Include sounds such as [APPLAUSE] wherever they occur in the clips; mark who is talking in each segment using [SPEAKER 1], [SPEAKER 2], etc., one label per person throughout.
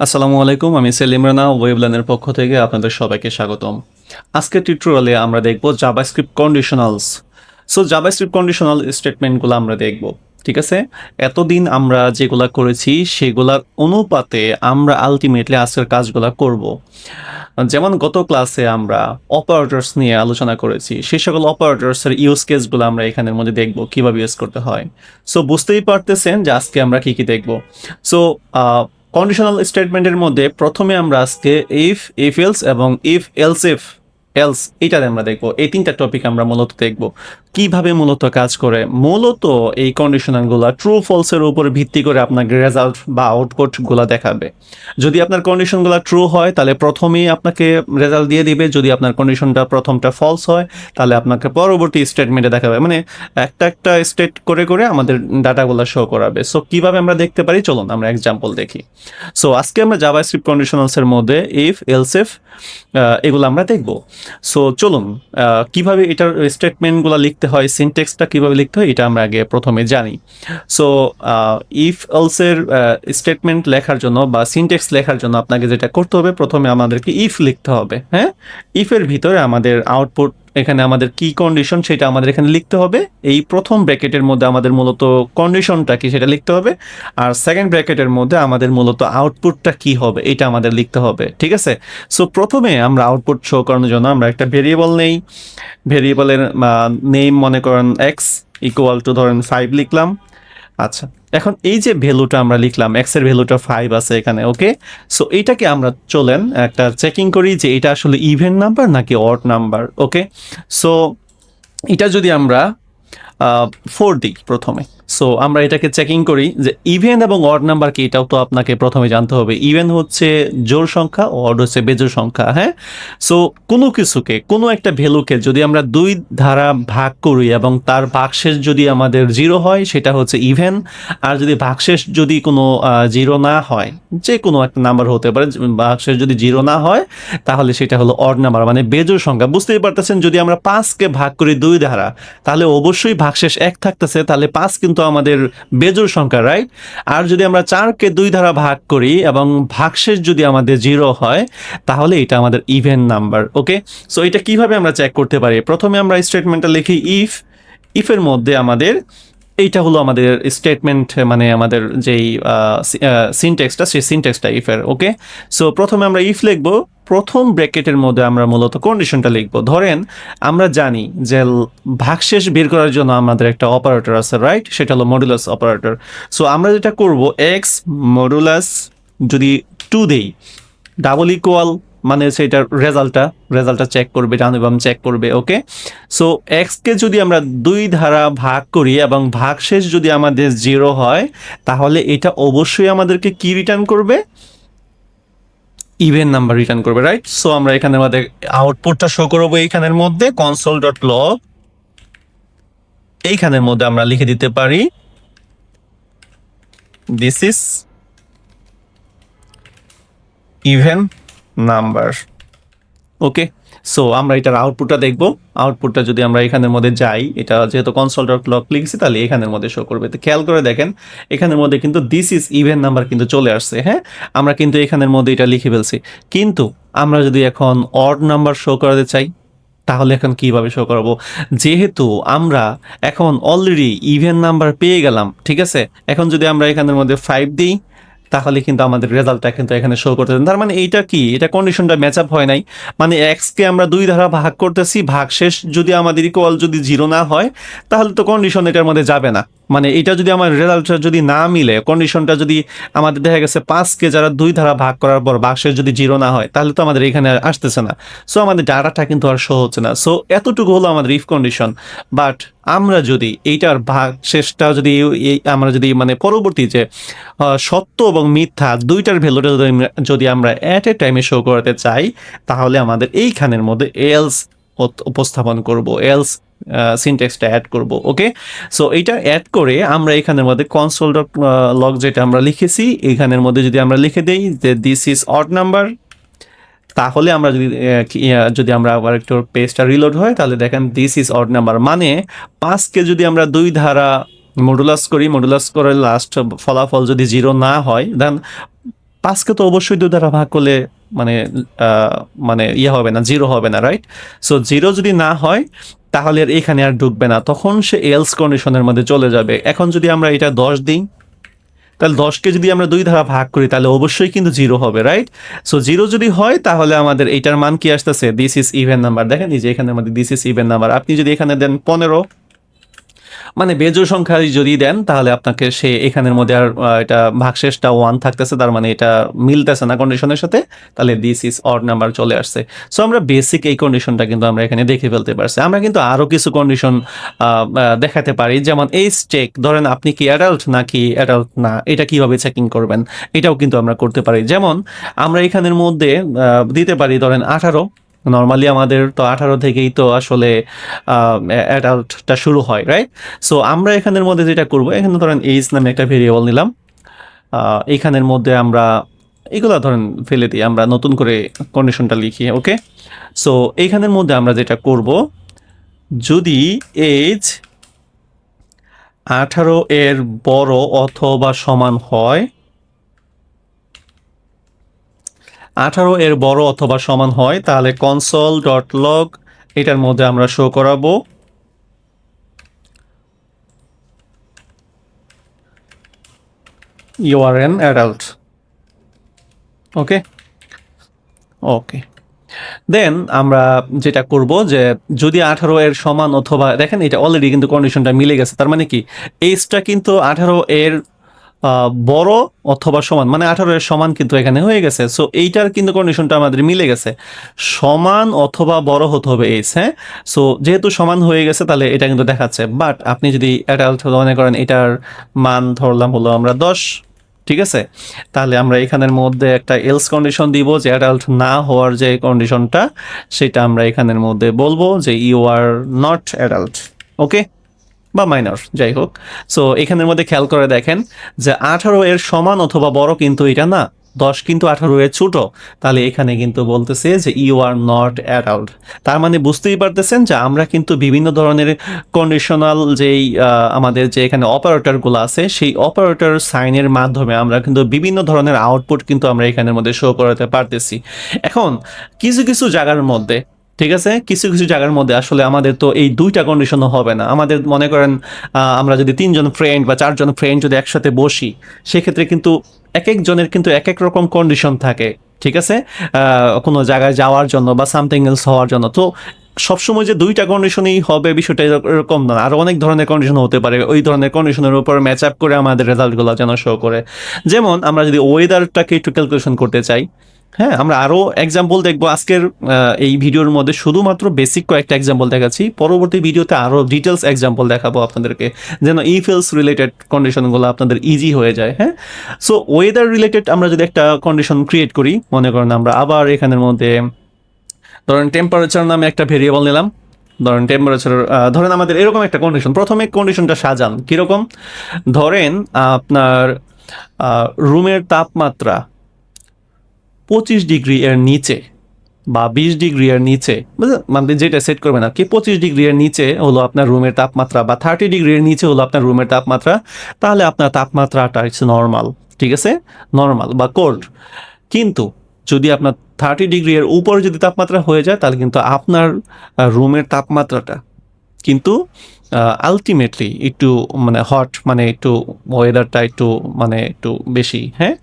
[SPEAKER 1] আসসালামু আলাইকুম, আমি সেলিম রানা ওয়েবলানের পক্ষ থেকে আপনাদের সবাইকে স্বাগতম। আজকের টিউটোরিয়ালে আমরা দেখব JavaScript conditionals so JavaScript conditional স্টেটমেন্টগুলো আমরা দেখব, ঠিক আছে? এতদিন আমরা যেগুলা করেছি, সেগুলার অনুপাতে আমরা আলটিমেটলি আজকের কাজগুলো করব। যেমন গত ক্লাসে আমরা অপারেটরস নিয়ে আলোচনা করেছি সেই সকল অপারেটরসের ইউজ কেসগুলো আমরা এখানের মধ্যে দেখব, কীভাবে ইউজ করতে হয়। সো বুঝতেই পারতেছেন যে আজকে আমরা কি কি দেখব। সো কন্ডিশনাল স্টেটমেন্টের মধ্যে প্রথমে আমরা আজকে ইফ ইফ এলস এবং ইফ এলস ইফ এলস এইটা আমরা দেখব। এই তিনটা টপিক আমরা মূলত দেখব। কীভাবে মূলত কাজ করে? মূলত এই কন্ডিশনালগুলো ট্রু ফলসের উপর ভিত্তি করে আপনাকে রেজাল্ট বা আউটপুটগুলো দেখাবে। যদি আপনার কন্ডিশনগুলো ট্রু হয়, তাহলে প্রথমেই আপনাকে রেজাল্ট দিয়ে দিবে। যদি আপনার কন্ডিশনটা প্রথমটা ফলস হয়, তাহলে আপনাকে পরবর্তী স্টেটমেন্টে দেখাবে। মানে একটা একটা স্টেট করে করে আমাদের ডাটাগুলো শো করাবে। সো কীভাবে আমরা দেখতে পারি? চলুন আমরা এক্সাম্পল দেখি। সো আজকে আমরা জাভা স্ক্রিপ্ট কন্ডিশনালসের মধ্যে ইফ এলস ইফ এগুলো আমরা দেখব। সো চলুন কীভাবে এটার স্টেটমেন্টগুলো লিখতে হয় সিনটেক্সটা কীভাবে লিখতে হয়, এটা আমরা আগে প্রথমে জানি। সো ইফ এলসের স্টেটমেন্ট লেখার জন্য বা সিনটেক্স লেখার জন্য আপনাকে যেটা করতে হবে, প্রথমে আমাদেরকে ইফ লিখতে হবে হ্যাঁ? ইফের ভিতরে আমাদের আউটপুট এখানে আমাদের কি কন্ডিশন সেটা আমাদের এখানে লিখতে হবে। এই প্রথম ব্র্যাকেটের মধ্যে আমাদের মূলত কন্ডিশনটা কি সেটা লিখতে হবে। আর সেকেন্ড ব্র্যাকেটের মধ্যে আমাদের মূলত আউটপুটটা কি হবে এটা আমাদের লিখতে হবে, ঠিক আছে? সো প্রথমে আমরা আউটপুট শো করানোর জন্য আমরা একটা ভেরিয়েবল নেই। ভেরিয়েবলের নেম মনে করেন এক্স ইকুয়াল টু ধরেন ফাইভ লিখলাম। আচ্ছা এখন এই যে ভ্যালুটা আমরা লিখলাম এক্সের ভ্যালুটা ফাইভ আছে এখানে ওকে সো এইটাকে আমরা চলেন, একটা চেকিং করি যে এটা আসলে ইভেন্ট নাম্বার নাকি অড নাম্বার ওকে সো এটা যদি আমরা ফোর দিই প্রথমে। সো আমরা এটাকে চেকিং করি যে ইভেন এবং অড নাম্বার কি? এটাও তো আপনাকে প্রথমে জানতে হবে। ইভেন হচ্ছে জোর সংখ্যা অড হচ্ছে বেজোর সংখ্যা হ্যাঁ? সো কোনো কিছুকে, কোনো একটা ভ্যালুকে যদি আমরা দুই ধারা ভাগ করি এবং তার ভাগশেষ যদি আমাদের জিরো হয়, সেটা হচ্ছে ইভেন আর যদি ভাগশেষ যদি কোনো জিরো না হয় যে কোনো একটা নাম্বার হতে পারে ভাগশেষ যদি জিরো না হয়, তাহলে সেটা হলো অড নাম্বার মানে বেজোর সংখ্যা। বুঝতেই পারতেছেন, যদি আমরা পাঁচকে ভাগ করি দুই ধারা, তাহলে অবশ্যই ভাগশেষ এক থাকতেছে, তাহলে পাঁচ কিন্তু আমাদের বেজোর সংখ্যা রাইট আর যদি আমরা চারকে দুই ধারা ভাগ করি এবং ভাগশেষ যদি আমাদের জিরো হয়, তাহলে এটা আমাদের ইভেন নাম্বার ওকে সো এটা কীভাবে আমরা চেক করতে পারি? প্রথমে আমরা স্টেটমেন্টটা লিখি ইফ ইফের মধ্যে আমাদের এইটা হলো আমাদের স্টেটমেন্ট মানে আমাদের যেই সিনটেক্সটা সেই সিনটেক্সটা ইফের ওকে সো প্রথমে আমরা ইফ লিখব, প্রথম ব্র্যাকেটের মধ্যে আমরা মূলত কন্ডিশনটা লিখব। ধরেন, আমরা জানি যে ভাগশেষ বের করার জন্য আমাদের একটা অপারেটর আছে রাইট সেটা হলো মডুলাস অপারেটর সো আমরা যেটা করব এক্স মডুলাস যদি টু দেই ডাবল ইকুয়াল মানে সেটার রেজাল্টটা রেজাল্টটা চেক করবে ডানবাম চেক করবে ওকে সো এক্সকে যদি আমরা দুই ধারা ভাগ করি এবং ভাগশেষ যদি আমাদের জিরো হয়, তাহলে এটা অবশ্যই আমাদেরকে কি রিটার্ন করবে? ইভেন নাম্বার রিটার্ন করবে রাইট সো আমরা এখানে আমাদের আউটপুটটা শো করব এইখানের মধ্যে কনসোল ডট লগ এইখানের মধ্যে আমরা লিখে দিতে পারি this is even number okay so আমরা এটার আউটপুটটা দেখব। আউটপুটটা যদি আমরা এখানের মধ্যে যাই, এটা যেহেতু কনসোল ডট লক লিখছি, তাহলে এখানের মধ্যে শো করবে। তো খেয়াল করে দেখেন, এখানের মধ্যে কিন্তু দিস ইজ ইভেন নাম্বার কিন্তু চলে আসছে হ্যাঁ? আমরা কিন্তু এখানের মধ্যে এটা লিখে ফেলছি। কিন্তু আমরা যদি এখন অড নাম্বার শো করাতে চাই, তাহলে এখন কীভাবে শো করাবো? যেহেতু আমরা এখন অলরেডি ইভেন নাম্বার পেয়ে গেলাম, ঠিক আছে? এখন যদি আমরা এখানের মধ্যে ফাইভ দিই তাহলে কিন্তু আমাদের রেজাল্টটা কিন্তু এখানে শো করতেছে। তার মানে এইটা কি? এটা কন্ডিশনটা ম্যাচ আপ হয় নাই। মানে এক্সকে আমরা দুই ধারা ভাগ করতেছি ভাগ শেষ যদি আমাদের ইকুয়াল যদি জিরো না হয়, তাহলে তো কন্ডিশন এটার মধ্যে যাবে না। মানে এটা যদি আমার রেজাল্টটা যদি না মিলে কন্ডিশনটা যদি আমাদের দেখা গেছে পাঁচকে যারা দুই ধারা ভাগ করার পর ভাগশেষ যদি জিরো না হয়, তাহলে তো আমাদের এখানে আসতেছে না। সো আমাদের ডাটাটা কিন্তু আর শো হচ্ছে না। সো এতটুকু হলো আমাদের ইফ কন্ডিশন বাট আমরা যদি এইটার ভাগ শেষটা যদি আমরা যদি মানে পরবর্তী যে সত্য এবং মিথ্যা দুইটার ভ্যালুটা যদি যদি আমরা অ্যাট এ টাইমে শো করাতে চাই, তাহলে আমাদের এইখানের মধ্যে এলস উপস্থাপন করব। এলস সিনটেক্সটা অ্যাড করব ওকে সো এইটা অ্যাড করে আমরা এখানের মধ্যে কনসোল ডট লগ যেটা আমরা লিখেছি, এখানের মধ্যে যদি আমরা লিখে দেই যে দিস ইজ অড নাম্বার তাহলে আমরা যদি যদি আমরা আবার একটু পেজটা রিলোড হয়, তাহলে দেখেন দিস ইজ অড নাম্বার মানে পাঁচকে যদি আমরা দুই ধারা মডুলাস করি মডুলাস করে লাস্ট ফলাফল যদি জিরো না হয় দেন পাঁচকে তো অবশ্যই দুই দ্বারা ভাগ করলে মানে মানে ইয়ে হবে না জিরো হবে না রাইট সো জিরো যদি না হয় তাহলে আর এখানে আর ঢুকবে না। তখন সে এলস কন্ডিশনের মধ্যে চলে যাবে। এখন যদি আমরা এটা দশ দিই, তাহলে দশকে যদি আমরা দুই ধারা ভাগ করি, তাহলে অবশ্যই কিন্তু জিরো হবে রাইট সো জিরো যদি হয়, তাহলে আমাদের এইটার মান কি আসতেছে? দিস ইস ইভেন নাম্বার দেখেন যে এখানে আমাদের দিস ইস ইভেন নাম্বার আপনি যদি এখানে দেন পনেরো মানে বেজোড় সংখ্যা যদি দেন, তাহলে আপনাকে সে এখানের মধ্যে আর এটা ভাগশেষটা ওয়ান থাকতেছে, তার মানে এটা মিলতেছে না কন্ডিশনের সাথে, তাহলে দিস ইজ অড নাম্বার চলে আসছে। সো আমরা বেসিক এই কন্ডিশনটা কিন্তু আমরা এখানে দেখে ফেলতে পারছি। আমরা কিন্তু আরও কিছু কন্ডিশন দেখাতে পারি, যেমন এই চেক ধরেন আপনি কি অ্যাডাল্ট নাকি অ্যাডাল্ট না? এটা কীভাবে চেকিং করবেন? এটাও কিন্তু আমরা করতে পারি। যেমন আমরা এখানের মধ্যে দিতে পারি ধরেন আঠারো। নর্মালি আমাদের তো আঠারো থেকেই তো আসলে অ্যাডাল্টটা শুরু হয় রাইট সো আমরা এখানের মধ্যে যেটা করব এখানে ধরেন এইজ নামে একটা ভেরিয়েবল নিলাম। আহ, এইখানের মধ্যে আমরা এগুলা ধরেন ফেলে দিই আমরা নতুন করে কন্ডিশনটা লিখি ওকে সো এইখানের মধ্যে আমরা যেটা করব যদি এজ আঠারো এর বড় অথবা সমান হয় আঠারো এর বড় অথবা সমান হয়, তাহলে কনসোল ডট লগ এটার মধ্যে আমরা শো করাবো। You are an adult okay okay then আমরা যেটা করব যে, যদি আঠারো এর সমান অথবা, দেখেন এটা অলরেডি কিন্তু কন্ডিশনটা মিলে গেছে, তার মানে কি? এইজটা কিন্তু আঠারো এর বড় অথবা সমান মানে আঠারো এর সমান কিন্তু এখানে হয়ে গেছে। সো এইটার কিন্তু কন্ডিশনটা আমাদের মিলে গেছে। সমান অথবা বড় হতে হবে এইজ হ্যাঁ? সো যেহেতু সমান হয়ে গেছে, তাহলে এটা কিন্তু দেখাচ্ছে। বাট আপনি যদি অ্যাডাল্ট মনে করেন, এটার মান ধরলাম হলো আমরা দশ, ঠিক আছে? তাহলে আমরা এখানের মধ্যে একটা এলস কন্ডিশন দিব, যে অ্যাডাল্ট না হওয়ার যে কন্ডিশনটা সেটা আমরা এখানের মধ্যে বলব যে you are not adult okay বা মাইনর যাই হোক। সো এখানের মধ্যে খেয়াল করে দেখেন যে আঠারো এর সমান অথবা বড় কিন্তু এটা না, দশ কিন্তু আঠারো এর ছোট। তাহলে এখানে কিন্তু বলতেছে যে ইউ আর নট অ্যাডাল্ট তার মানে বুঝতেই পারতেছেন যে আমরা কিন্তু বিভিন্ন ধরনের কন্ডিশনাল যেই আমাদের যে এখানে অপারেটরগুলো আছে, সেই অপারেটর সাইনের মাধ্যমে আমরা কিন্তু বিভিন্ন ধরনের আউটপুট কিন্তু আমরা এখানের মধ্যে শো করাতে পারতেছি। এখন, কিছু কিছু জায়গার মধ্যে ঠিক আছে? কিছু কিছু জায়গার মধ্যে আসলে আমাদের তো এই দুইটা কন্ডিশনও হবে না। আমাদের মনে করেন আমরা যদি তিনজন ফ্রেন্ড বা চারজন ফ্রেন্ড যদি একসাথে বসি, সেক্ষেত্রে কিন্তু এক একজনের কিন্তু এক এক রকম কন্ডিশন থাকে, ঠিক আছে? কোনো জায়গায় যাওয়ার জন্য বা সামথিং এলস হওয়ার জন্য। তো সবসময় যে দুইটা কন্ডিশনই হবে বিষয়টা এরকম না। আরও অনেক ধরনের কন্ডিশন হতে পারে। ওই ধরনের কন্ডিশনের উপর ম্যাচ আপ করে আমাদের রেজাল্টগুলো যেন শো করে। যেমন আমরা যদি ওয়েদারটাকে একটু ক্যালকুলেশন করতে চাই হ্যাঁ আমরা আরও এক্সাম্পল দেখব। আজকের এই ভিডিওর মধ্যে শুধুমাত্র বেসিক কয়েকটা এক্সাম্পল দেখাচ্ছি। পরবর্তী ভিডিওতে আরও ডিটেলস এক্সাম্পল দেখাবো আপনাদেরকে, যেন ইফেলস রিলেটেড কন্ডিশনগুলো আপনাদের ইজি হয়ে যায় হ্যাঁ? সো ওয়েদার রিলেটেড আমরা যদি একটা কন্ডিশন ক্রিয়েট করি, মনে করেন আমরা আবার এখানের মধ্যে, ধরেন টেম্পারেচার নামে একটা ভেরিয়েবল নিলাম। ধরেন টেম্পারেচার ধরেন আমাদের এরকম একটা কন্ডিশন প্রথমে কন্ডিশনটা সাজান, কীরকম? ধরেন আপনার রুমের তাপমাত্রা পঁচিশ ডিগ্রি এর নিচে বা বিশ ডিগ্রি এর নিচে? মানে যেটা সেট করবেন আর কি, পঁচিশ ডিগ্রি এর নিচে হলো আপনার রুমের তাপমাত্রা বা থার্টি ডিগ্রি এর নিচে হলো আপনার রুমের তাপমাত্রা, তাহলে আপনার তাপমাত্রাটা ইটস নর্মাল ঠিক আছে নর্মাল বা কোল্ড কিন্তু যদি আপনার থার্টি ডিগ্রি এর উপরে যদি তাপমাত্রা হয়ে যায়, তাহলে কিন্তু আপনার রুমের তাপমাত্রাটা কিন্তু আলটিমেটলি একটু মানে হট মানে একটু ওয়েদারটা একটু মানে একটু বেশি হ্যাঁ?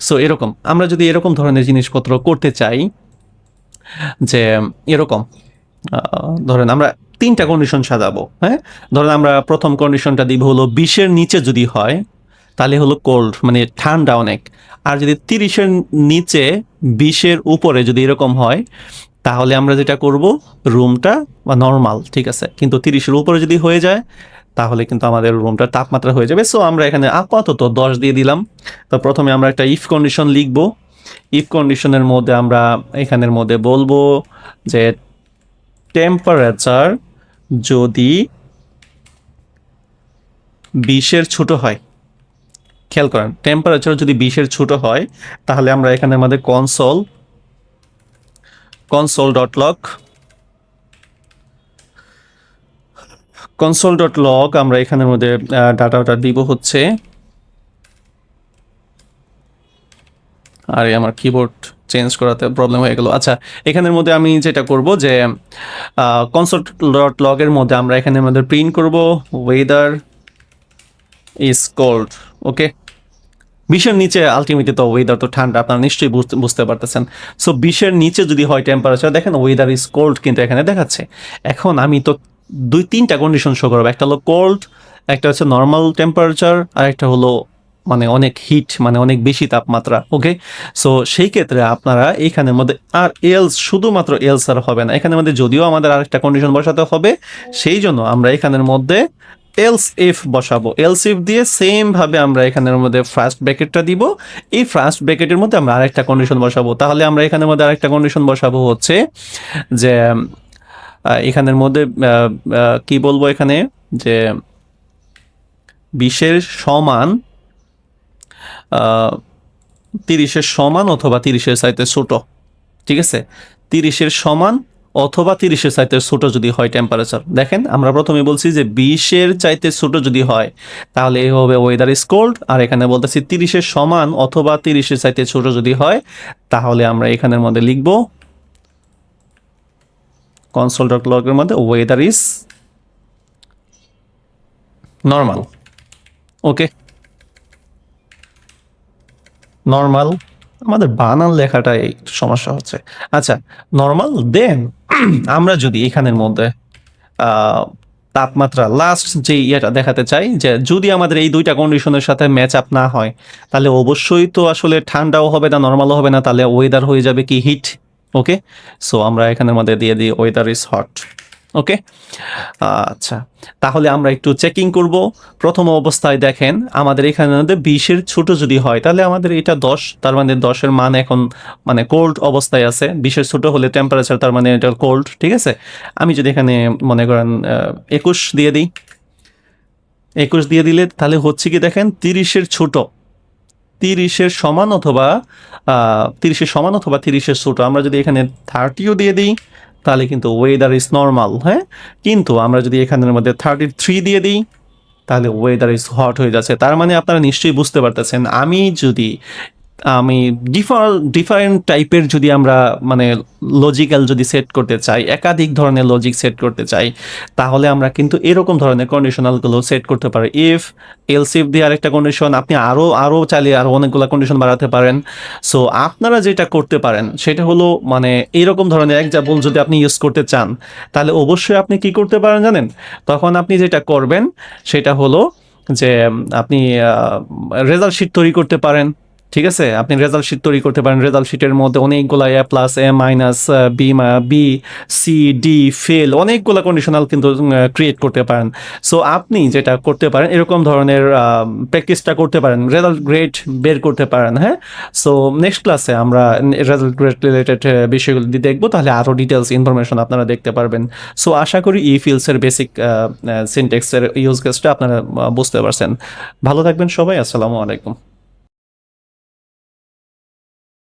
[SPEAKER 1] সো এরকম। আমরা যদি এরকম ধরনের জিনিসপত্র করতে চাই, যে এরকম ধরেন আমরা তিনটা কন্ডিশন সাজাবো হ্যাঁ? ধরেন আমরা প্রথম কন্ডিশনটা দিব হলো বিশের নিচে যদি হয়, তাহলে হলো কোল্ড মানে ঠান্ডা অনেক। আর যদি তিরিশের নিচে বিশের উপরে যদি এরকম হয় তাহলে আমরা যেটা করব? রুমটা বা নর্মাল ঠিক আছে? কিন্তু তিরিশের উপরে যদি হয়ে যায়, তাহলে কিন্তু আমাদের রুমটার তাপমাত্রা হয়ে যাবে। সো আমরা এখানে আপাতত দশ দিয়ে দিলাম। তো প্রথমে আমরা একটা ইফ কন্ডিশন লিখব। ইফ কন্ডিশনের মধ্যে আমরা এখানের মধ্যে বলব যে টেম্পারেচার যদি বিশের ছোট হয়, খেয়াল করেন টেম্পারেচার যদি বিশের ছোট হয়, তাহলে আমরা এখানের মধ্যে console console dot log console dot log আমরা এখানের মধ্যে ডাটাটা দিব হচ্ছে। আরে, আমার কিবোর্ড চেঞ্জ করাতে প্রবলেম হয়ে গেল। আচ্ছা এখানের মধ্যে আমি যেটা করব যে কনসার্ট ডট লগের মধ্যে আমরা এখানের মধ্যে প্রিন্ট করব ওয়েদার ইজ কোল্ড ওকে বিশের নিচে আলটিমেটলি তো ওয়েদার তো ঠান্ডা, আপনারা নিশ্চয়ই বুঝতে পারতেছেন। সো বিশের নিচে যদি হয় টেম্পারেচার দেখেন ওয়েদার ইজ কোল্ড কিন্তু এখানে দেখাচ্ছে। এখন আমি তো দুই, তিনটা কন্ডিশন শো করব। একটা হলো কোল্ড একটা হচ্ছে নর্মাল টেম্পারেচার আর একটা হলো মানে অনেক হিট মানে অনেক বেশি তাপমাত্রা ওকে সো সেই ক্ষেত্রে আপনারা এইখানের মধ্যে, আর এলস শুধুমাত্র এলস আর হবে না। এখানের মধ্যে যদিও আমাদের আরেকটা কন্ডিশন বসাতে হবে, সেই জন্য আমরা এখানের মধ্যে এলস ইফ বসাবো। এলস ইফ দিয়ে সেম ভাবে আমরা এখানের মধ্যে ফার্স্ট ব্র্যাকেটটা দিব। এই ফার্স্ট ব্র্যাকেটের মধ্যে আমরা আরেকটা কন্ডিশন বসাবো। তাহলে আমরা এখানের মধ্যে আরেকটা কন্ডিশন বসাবো হচ্ছে যে এখানের মধ্যে কি বলব এখানে? যে বিশের সমান তিরিশের সমান অথবা তিরিশের চাইতে ছোট। ঠিক আছে? তিরিশের সমান অথবা তিরিশের চাইতে ছোট যদি হয় টেম্পারেচার দেখেন, আমরা প্রথমে বলছি যে বিশের চাইতে ছোট যদি হয়, তাহলে এই হবে ওয়েদার ইজ কোল্ড আর এখানে বলতেছি তিরিশের সমান অথবা তিরিশের চাইতে ছোট যদি হয়, তাহলে আমরা এখানের মধ্যে লিখব কনসোল ডট লগের মধ্যে weather is normal okay normal আমাদের বানান লেখাটা একটু সমস্যা হচ্ছে। আচ্ছা নর্মাল দেন [CLEARS THROAT] আমরা যদি এখানের মধ্যে তাপমাত্রা লাস্ট যে ইয়েটা দেখাতে চাই, যে যদি আমাদের এই দুইটা কন্ডিশনের সাথে ম্যাচ আপ না হয়, তাহলে অবশ্যই তো আসলে ঠান্ডাও হবে না নর্মালও হবে না, তাহলে ওয়েদার হয়ে যাবে কি হিট ওকে সো আমরা এখানের মধ্যে দিয়ে দিই ওয়েদার ইজ হট ওকে আচ্ছা তাহলে আমরা একটু চেকিং করব। প্রথম অবস্থায় দেখেন, আমাদের এখানে বিশের ছোট যদি হয়, তাহলে আমাদের এটা দশ, তার মানে দশের মান এখন মানে কোল্ড অবস্থায় আছে। বিশের ছোট হলে টেম্পারেচার তার মানে এটা কোল্ড ঠিক আছে? আমি যদি এখানে মনে করেন একুশ দিয়ে দিই। একুশ দিয়ে দিলে তাহলে হচ্ছে কি দেখেন তিরিশের ছোট। তিরিশের সমান অথবা তিরিশের সমান অথবা তিরিশের ছোট। আমরা যদি এখানে থার্টিও দিয়ে দিই তাহলে কিন্তু ওয়েদার ইজ নর্মাল হ্যাঁ? কিন্তু আমরা যদি এখানের মধ্যে থার্টি থ্রি দিয়ে দিই, তাহলে ওয়েদার ইজ হট হয়ে যাচ্ছে। তার মানে আপনারা নিশ্চয়ই বুঝতে পারতেছেন, আমি যদি আমি ডিফার ডিফারেন্ট টাইপের যদি আমরা মানে লজিক্যাল যদি সেট করতে চাই, একাধিক ধরনের লজিক সেট করতে চাই, তাহলে আমরা কিন্তু এরকম ধরনের কন্ডিশনালগুলো সেট করতে পারি। ইফ এলসিফ দিয়ে আরেকটা কন্ডিশন আপনি আরও আরও চাইলে আরও অনেকগুলো কন্ডিশন বাড়াতে পারেন। সো আপনারা যেটা করতে পারেন, সেটা হলো মানে এরকম ধরনের এক্সাম্পল যদি আপনি ইউজ করতে চান, তাহলে অবশ্যই আপনি কি করতে পারেন জানেন? তখন আপনি যেটা করবেন, সেটা হলো যে আপনি রেজাল্ট শিট তৈরি করতে পারেন। ঠিক আছে? আপনি রেজাল্ট শিট তৈরি করতে পারেন। রেজাল্ট শিটের মধ্যে অনেকগুলো A plus A minus B B C D fail অনেকগুলো কন্ডিশনাল কিন্তু ক্রিয়েট করতে পারেন। সো আপনি যেটা করতে পারেন, এরকম ধরনের প্র্যাকটিসটা করতে পারেন। রেজাল্ট গ্রেড বের করতে পারেন হ্যাঁ? সো নেক্সট ক্লাসে আমরা রেজাল্ট গ্রেড রিলেটেড বিষয়গুলো দেখব, তাহলে আরও ডিটেলস ইনফরমেশন আপনারা দেখতে পারবেন। সো আশা করি ই ফিলসের বেসিক সিনটেক্সের ইউজ কেসটা আপনারা বুঝতে পারছেন। ভালো থাকবেন সবাই, আসসালামু আলাইকুম।